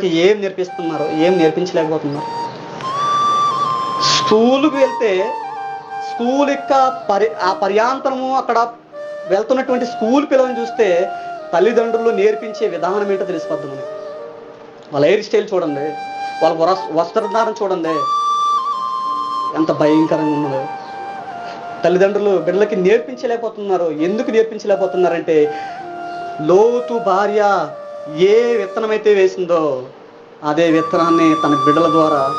పిల్లలకి ఏం నేర్పిస్తున్నారు? ఏం నేర్పించలేకపోతున్నారు? స్కూల్కి వెళ్తే స్కూల్ యొక్క పరి ఆ పర్యాంతరము అక్కడ వెళ్తున్నటువంటి స్కూల్ పిల్లల్ని చూస్తే తల్లిదండ్రులు నేర్పించే విధానం ఏంటో తెలిసిపోద్ది మనకి. వాళ్ళ హెయిర్ స్టైల్ చూడండి. వాళ్ళ వరస్ వస్త్రధారణ చూడండి. ఎంత భయంకరంగా ఉన్నదో. తల్లిదండ్రులు బిడ్డలకి నేర్పించలేకపోతున్నారు. ఎందుకు నేర్పించలేకపోతున్నారంటే లోతు భార్య ఏ విత్తనమైతే వేసిందో అదే విత్తనాన్ని తన బిడ్డల ద్వారా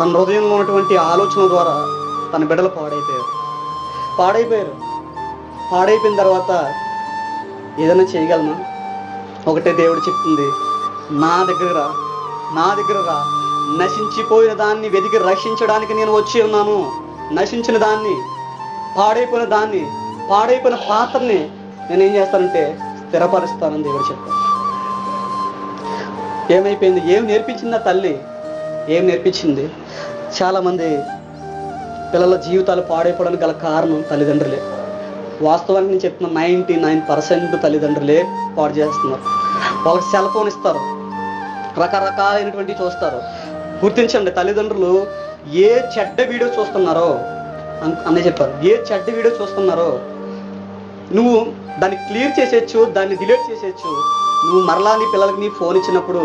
తన హృదయంలో ఉన్నటువంటి ఆలోచన ద్వారా తన బిడ్డలు పాడైపోయారు. పాడైపోయారు. పాడైపోయిన తర్వాత ఏదైనా చేయగలమా? ఒకటే దేవుడు చెప్తుంది నా దగ్గర రా నా దగ్గర రా. నశించిపోయిన దాన్ని వెతికి రక్షించడానికి నేను వచ్చి ఉన్నాను. నశించిన దాన్ని పాడైపోయిన దాన్ని పాడైపోయిన పాత్రని నేను ఏం చేస్తానంటే స్థిరపరుస్తానని దేవుడు చెప్తాను ఏమైపోయింది ఏం నేర్పించింది ఆ తల్లి? ఏం నేర్పించింది? చాలామంది పిల్లల జీవితాలు పాడైపోవడానికి గల కారణం తల్లిదండ్రులే. వాస్తవానికి నేను చెప్తున్న నైంటీ నైన్ పర్సెంట్ తల్లిదండ్రులే పాడు చేస్తున్నారు. వాళ్ళకి సెల్ ఫోన్ ఇస్తారు. రకరకాలైనటువంటి చూస్తారు. గుర్తించండి తల్లిదండ్రులు ఏ చెడ్డ వీడియో చూస్తున్నారో అన్- చెప్పారు. ఏ చెడ్డ వీడియో చూస్తున్నారో నువ్వు దాన్ని క్లియర్ చేసేయచ్చు దాన్ని డిలీట్ చేసేయచ్చు. నువ్వు మరలా నీ పిల్లలకి నీ ఫోన్ ఇచ్చినప్పుడు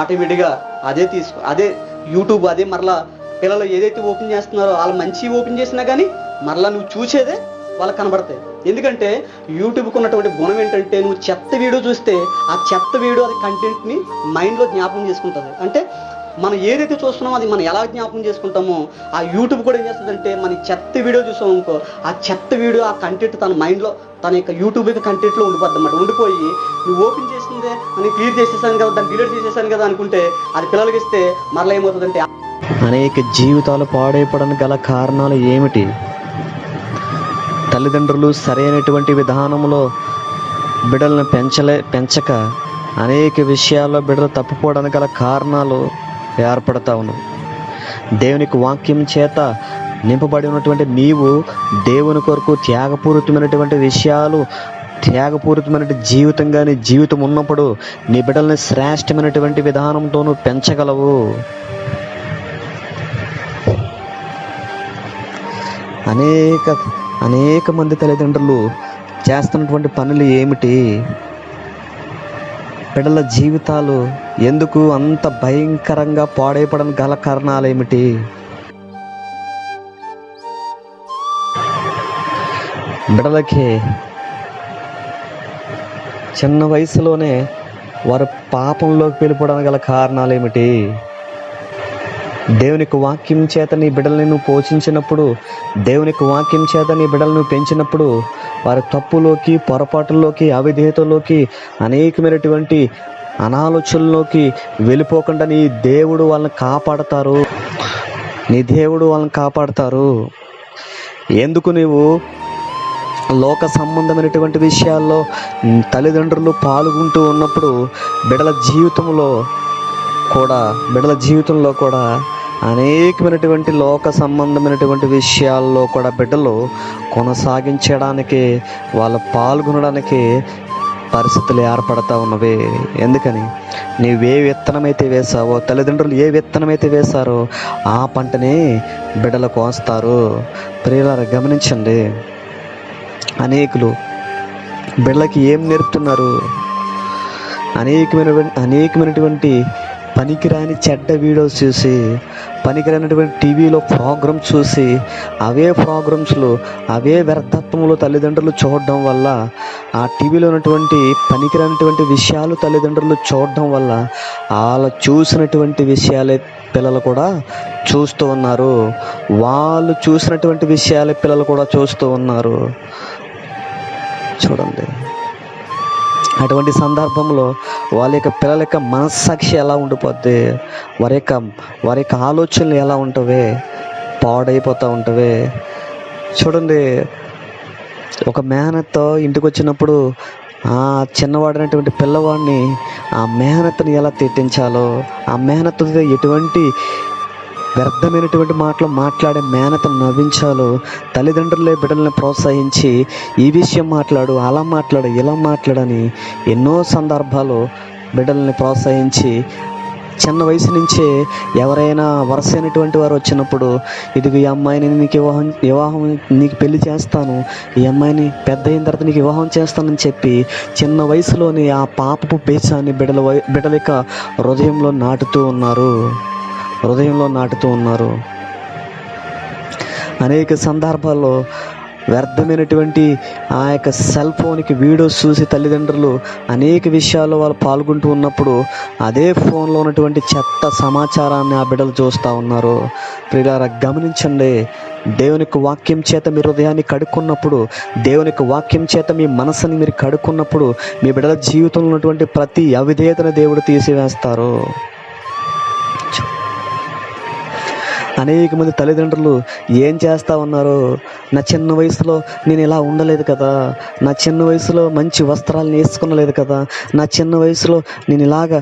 ఆటోమేటిక్గా అదే తీసుకో అదే యూట్యూబ్ అదే మరలా పిల్లలు ఏదైతే ఓపెన్ చేస్తున్నారో వాళ్ళు మంచి ఓపెన్ చేసినా కానీ మరలా నువ్వు చూసేదే వాళ్ళకి కనబడతాయి. ఎందుకంటే యూట్యూబ్కి ఉన్నటువంటి గుణం ఏంటంటే నువ్వు చెత్త వీడియో చూస్తే ఆ చెత్త వీడియో అది కంటెంట్ని మైండ్లో జ్ఞాపకం చేసుకుంటుంది. అంటే మనం ఏదైతే చూస్తున్నామో అది మనం ఎలా జ్ఞాపకం చేసుకుంటామో ఆ యూట్యూబ్ కూడా ఏం చేస్తుందంటే మన చెత్త వీడియో చూసాం అనుకో ఆ చెత్త వీడియో ఆ కంటెంట్ తన మైండ్లో తన యొక్క యూట్యూబ్ యొక్క కంటెంట్లో ఉండిపోద్ది అనమాట ఉండిపోయి నువ్వు ఓపెన్ చేసిందే అని క్లియర్ చేసేసాను కదా దాన్ని డిలీట్ చేసేసాను కదా అనుకుంటే అది పిల్లలకి ఇస్తే మరలా ఏమవుతుందంటే అనేక జీవితాలు పాడైపోవడానికి గల కారణాలు ఏమిటి? తల్లిదండ్రులు సరైనటువంటి విధానంలో బిడ్డలను పెంచలే పెంచక అనేక విషయాల్లో బిడ్డలు తప్పిపోవడానికి గల కారణాలు ఏర్పడతా దేవునికి వాక్యం చేత నింపబడి ఉన్నటువంటి నీవు దేవుని కొరకు త్యాగపూరితమైనటువంటి విషయాలు త్యాగపూరితమైన జీవితం కానీ జీవితం ఉన్నప్పుడు నీ బిడ్డల్ని శ్రేష్టమైనటువంటి విధానంతోనూ పెంచగలవు. అనేక అనేక మంది తల్లిదండ్రులు చేస్తున్నటువంటి పనులు ఏమిటి? బిడ్డల జీవితాలు ఎందుకు అంత భయంకరంగా పాడైపోవడం గల కారణాలు ఏమిటి? బిడలకి చిన్న వయసులోనే వారు పాపంలోకి వెళ్ళిపోవడానికి గల కారణాలు ఏమిటి? దేవునికి వాక్యం చేత నీ బిడ్డల్ని నువ్వు పోషించినప్పుడు దేవునికి వాక్యం చేత నీ బిడ్డలను పెంచినప్పుడు వారి తప్పులోకి పొరపాటుల్లోకి అవిధేయతలోకి అనేకమైనటువంటి అనాలోచనలోకి వెళ్ళిపోకుండా నీ దేవుడు వాళ్ళని కాపాడతారు. నీ దేవుడు వాళ్ళని కాపాడతారు. ఎందుకు నీవు లోక సంబంధమైనటువంటి విషయాల్లో తల్లిదండ్రులు పాల్గొంటూ ఉన్నప్పుడు బిడల జీవితంలో కూడా బిడల జీవితంలో కూడా అనేకమైనటువంటి లోక సంబంధమైనటువంటి విషయాల్లో కూడా బిడ్డలు కొనసాగించడానికి వాళ్ళు పాల్గొనడానికి పరిస్థితులు ఏర్పడతా ఉన్నవి. ఎందుకని? నీవే విత్తనమైతే వేసావో తల్లిదండ్రులు ఏ విత్తనమైతే వేశారో ఆ పంటని బిడ్డలు కోస్తారు ప్రియులారు గమనించండి. అనేకులు బిడ్డలకి ఏం నేర్పుతున్నారు? అనేకమైన అనేకమైనటువంటి పనికిరాని చెడ్డ వీడియోస్ చూసి పనికిరానటువంటి టీవీలో ప్రోగ్రామ్స్ చూసి అవే ప్రోగ్రామ్స్లో అవే వ్యర్థత్వంలో తల్లిదండ్రులు చూడడం వల్ల ఆ టీవీలో ఉన్నటువంటి పనికిరానటువంటి విషయాలు తల్లిదండ్రులు చూడడం వల్ల వాళ్ళు చూసినటువంటి విషయాలే పిల్లలు కూడా చూస్తూ ఉన్నారు. వాళ్ళు చూసినటువంటి విషయాలే పిల్లలు కూడా చూస్తూ ఉన్నారు. చూడండి. అటువంటి సందర్భంలో వాళ్ళ యొక్క పిల్లల యొక్క మనస్సాక్షి ఎలా ఉండిపోద్ది? వారి యొక్క వారి యొక్క ఆలోచనలు ఎలా ఉంటవే? పాడైపోతూ ఉంటవే? చూడండి ఒక మేనత్తో ఇంటికి వచ్చినప్పుడు ఆ చిన్నవాడైనటువంటి పిల్లవాడిని ఆ మేనత్తని ఎలా తిట్టించాలో ఆ మేనత్తతో ఎటువంటి వ్యర్థమైనటువంటి మాటలు మాట్లాడే మేనతను నవ్వించాలో తల్లిదండ్రులే బిడ్డలను ప్రోత్సహించి ఈ విషయం మాట్లాడు అలా మాట్లాడు ఇలా మాట్లాడని ఎన్నో సందర్భాలు బిడ్డల్ని ప్రోత్సహించి చిన్న వయసు నుంచే ఎవరైనా వరసైనటువంటి వారు వచ్చినప్పుడు ఇదిగో ఈ అమ్మాయిని నీకు వివాహం వివాహం నీకు పెళ్ళి చేస్తాను ఈ అమ్మాయిని పెద్ద అయిన తర్వాత నీకు వివాహం చేస్తానని చెప్పి చిన్న వయసులోని ఆ పాపపు బేచాన్ని బిడల వై- బిడ్డల యొక్క హృదయంలో నాటుతూ ఉన్నారు. హృదయంలో నాటుతూ ఉన్నారు. అనేక సందర్భాల్లో వ్యర్థమైనటువంటి ఆ యొక్క సెల్ ఫోన్కి వీడియోస్ చూసి తల్లిదండ్రులు అనేక విషయాల్లో వాళ్ళు పాల్గొంటూ ఉన్నప్పుడు అదే ఫోన్లో ఉన్నటువంటి చెత్త సమాచారాన్ని ఆ బిడ్డలు చూస్తూ ఉన్నారు. ప్రియులారా గమనించండి. దేవునికి వాక్యం చేత మీ హృదయాన్ని కడుక్కున్నప్పుడు దేవునికి వాక్యం చేత మీ మనసుని మీరు కడుక్కున్నప్పుడు మీ బిడ్డల జీవితంలో ఉన్నటువంటి ప్రతి అవిధేయతను దేవుడు తీసివేస్తారు. అనేక మంది తల్లిదండ్రులు ఏం చేస్తా ఉన్నారు నా చిన్న వయసులో నేను ఇలా ఉండలేదు కదా నా చిన్న వయసులో మంచి వస్త్రాలు వేసుకునలేదు కదా నా చిన్న వయసులో నేను ఇలాగ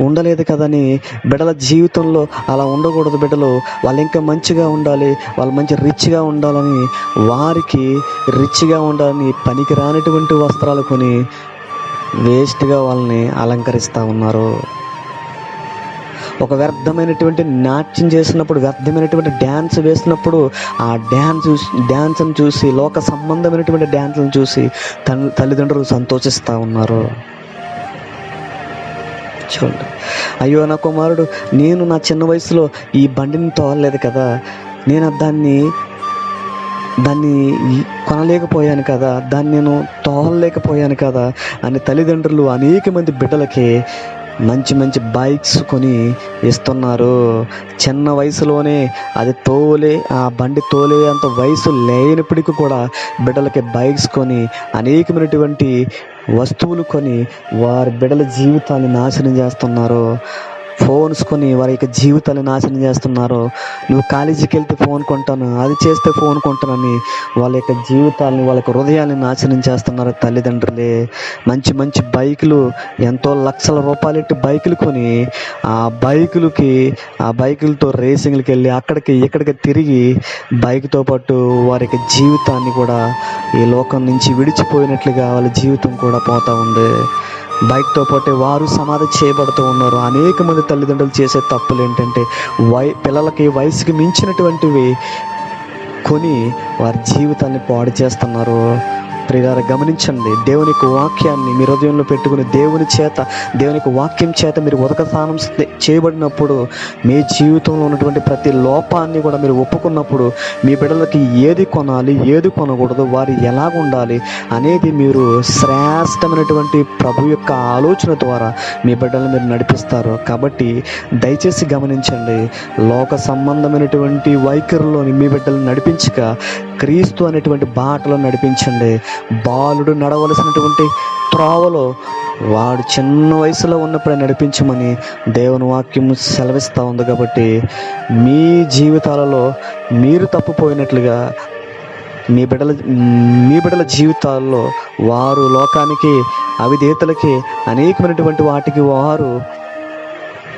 ఉండలేదు కదని బిడ్డల జీవితంలో అలా ఉండకూడదు బిడ్డలు. వాళ్ళు ఇంకా మంచిగా ఉండాలి వాళ్ళు మంచి రిచ్గా ఉండాలని వారికి రిచ్గా ఉండాలని పనికి రానటువంటి వస్త్రాలు కొని వేస్ట్గా వాళ్ళని అలంకరిస్తూ ఉన్నారు. ఒక వ్యర్థమైనటువంటి నాట్యం చేసినప్పుడు వ్యర్థమైనటువంటి డ్యాన్స్ వేసినప్పుడు ఆ డ్యాన్స్ డ్యాన్స్ని చూసి లోక సంబంధమైనటువంటి డ్యాన్స్లను చూసి తల్లిదండ్రులు సంతోషిస్తూ ఉన్నారు. చూడండి. అయ్యో నా కుమారుడు నేను నా చిన్న వయసులో ఈ బండిని తోలలేదు కదా. నేను దాన్ని దాన్ని కొనలేకపోయాను కదా. దాన్ని నేను తోలలేకపోయాను కదా అని తల్లిదండ్రులు అనేక మంది బిడ్డలకి మంచి మంచి బైక్స్ కొని ఇస్తున్నారు. చిన్న వయసులోనే అది తోలే ఆ బండి తోలే అంత వయసు లేనప్పటికీ కూడా బిడ్డలకి బైక్స్ కొని అనేకమైనటువంటి వస్తువులు కొని వారి బిడ్డల జీవితాన్ని నాశనం చేస్తున్నారు. ఫోన్స్ కొని వారి యొక్క జీవితాన్ని నాశనం చేస్తున్నారు నువ్వు కాలేజీకి వెళ్తే ఫోన్ కొంటాను అది చేస్తే ఫోన్ కొంటానని వాళ్ళ యొక్క జీవితాన్ని వాళ్ళ యొక్క హృదయాన్ని నాశనం చేస్తున్నారు తల్లిదండ్రులే. మంచి మంచి బైకులు ఎంతో లక్షల రూపాయలెట్టి బైకులు కొని ఆ బైకులకి ఆ బైకులతో రేసింగ్లకి వెళ్ళి అక్కడికి ఇక్కడికి తిరిగి బైక్తో పాటు వారి యొక్క జీవితాన్ని కూడా ఈ లోకం నుంచి విడిచిపోయినట్లుగా వాళ్ళ జీవితం కూడా పోతూ ఉంది. బైక్తో పాటు వారు సమాధి చేయబడుతూ ఉన్నారు. అనేక మంది తల్లిదండ్రులు చేసే తప్పులు ఏంటంటే వై పిల్లలకి వయసుకి మించినటువంటివి కొని వారి జీవితాన్ని పాడు చేస్తున్నారు. ప్రియార గమనించండి దేవుని యొక్క వాక్యాన్ని మీ హృదయంలో పెట్టుకుని దేవుని చేత దేవుని యొక్క వాక్యం చేత మీరు ఉదక స్నానం చేయబడినప్పుడు మీ జీవితంలో ఉన్నటువంటి ప్రతి లోపాన్ని కూడా మీరు ఒప్పుకున్నప్పుడు మీ బిడ్డలకి ఏది కొనాలి ఏది కొనకూడదు వారు ఎలాగ ఉండాలి అనేది మీరు శ్రేష్టమైనటువంటి ప్రభు యొక్క ఆలోచన ద్వారా మీ బిడ్డలను మీరు నడిపిస్తారు. కాబట్టి దయచేసి గమనించండి లోక సంబంధమైనటువంటి వైఖరిలోని మీ బిడ్డలను నడిపించక క్రీస్తు అనేటువంటి బాటలో నడిపించండి. బాలుడు నడవలసినటువంటి త్రోవలో వాడు చిన్న వయసులో ఉన్నప్పుడే నడిపించమని దేవుని వాక్యం సెలవిస్తూ ఉంది కాబట్టి మీ జీవితాలలో మీరు తప్పుపోయినట్లుగా మీ బిడ్డల మీ బిడ్డల జీవితాల్లో వారు లోకానికి అవిధేతలకి అనేకమైనటువంటి వాటికి వారు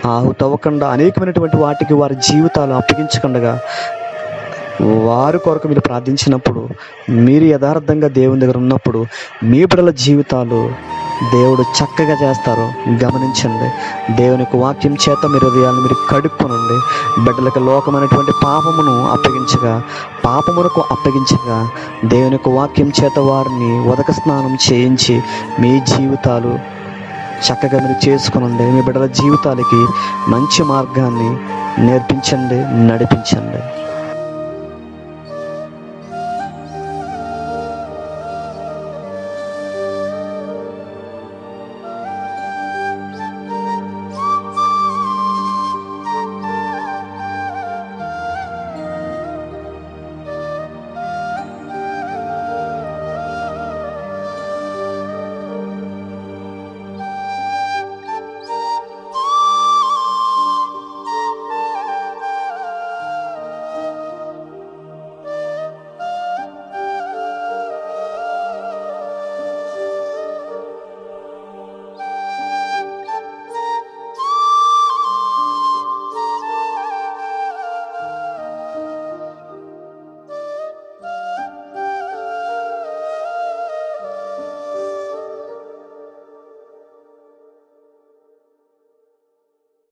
ఆహుతవ్వకుండా అనేకమైనటువంటి వాటికి వారి జీవితాలు అప్పగించకుండా వారి కొరకు మీరు ప్రార్థించినప్పుడు మీరు యథార్థంగా దేవుని దగ్గర ఉన్నప్పుడు మీ బిడ్డల జీవితాలు దేవుడు చక్కగా చేస్తారు. గమనించండి దేవుని యొక్క వాక్యం చేత మీరు హృదయాన్ని మీరు కడుక్కొనండి. బిడ్డలకు లోకమైనటువంటి పాపమును అప్పగించగా పాపమునకు అప్పగించగా దేవుని యొక్క వాక్యం చేత వారిని ఉదక స్నానం చేయించి మీ జీవితాలు చక్కగా మీరు చేసుకునండి. మీ బిడ్డల జీవితాలకి మంచి మార్గాన్ని నేర్పించండి నడిపించండి.